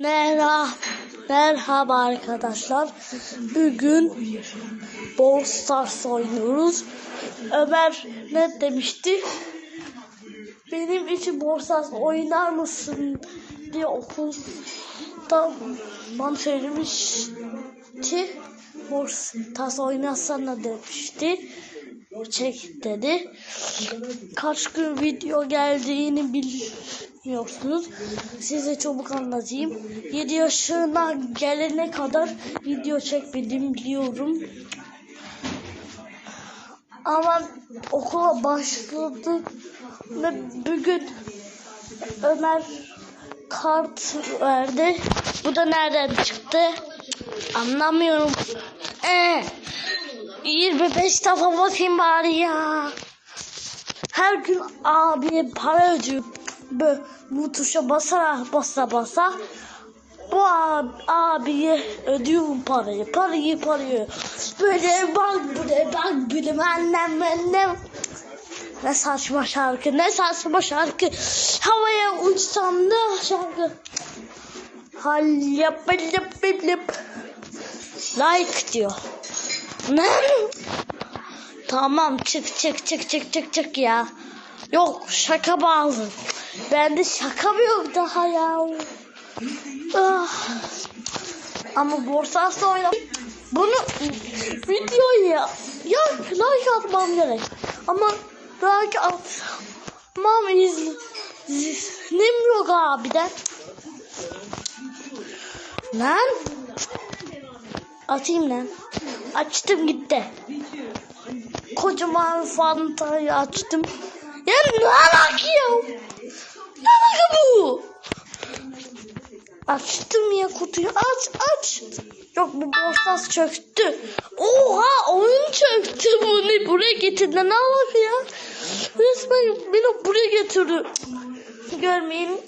Merhaba, merhaba arkadaşlar. Bugün Brawl Stars oynuyoruz. Ömer ne demişti? Benim için Brawl Stars oynar mısın diye okulda bana söylemişti. Brawl Stars oynasana demişti. Çek dedi. Kaç gün video geldiğini bilmiyorsunuz. Size çabuk anlatayım. 7 yaşına gelene kadar video çekmedim biliyorum. Ama okula başladı ve bugün Ömer kart verdi. Bu da nereden çıktı? Anlamıyorum. Ee, 25 defa bakayım bari ya. Her gün abiye para ödüyor. Böyle bu tuşa basarak basa basa. Bu abi, abiye ödüyor bu parayı. Parayı parayı. Böyle bak buraya bak benim annem annem. Ne saçma şarkı ne saçma şarkı. Havaya uçsam da şarkı. Hal yap yap yap. Like diyor. Tamam çık çık çık çık çık çık ya. Yok şaka bağlı. Bende şaka mı yok daha ya? Ah. Ama borsasla oynam. Bunu videoyu ya, ya like atmam gerek. Ama like atmam iznim yok abiden. Lan. Atayım lan. Açtım gitti. Kocaman fantayı açtım. Ya ne alaka ya? Ne alaka bu? Açtım ya kutuyu. Aç aç. Yok bu borsas çöktü. Oha oyun çöktü bu ne? Buraya getirdi. Ne alaka ya? Resmen beni buraya getirdi. Görmeyin.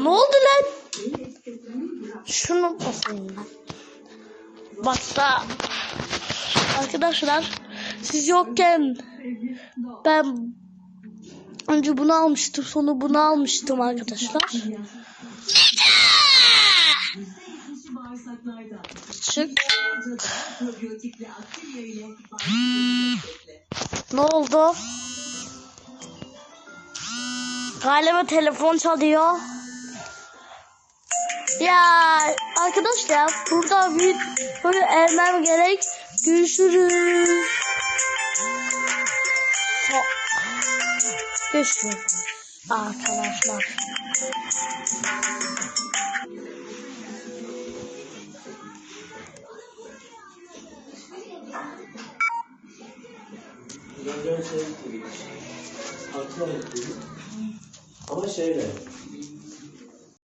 Ne oldu lan? Şunu basayım ben. Basta. Arkadaşlar siz yokken ben önce bunu almıştım sonra bunu almıştım arkadaşlar. Çık. Ne oldu? Galiba telefon çalıyor. Ya arkadaşlar burada bir böyle ermem gerek. Görüşürüz. Ha- Görüşürüz arkadaşlar. Altına gidiyor. Ama şeyle,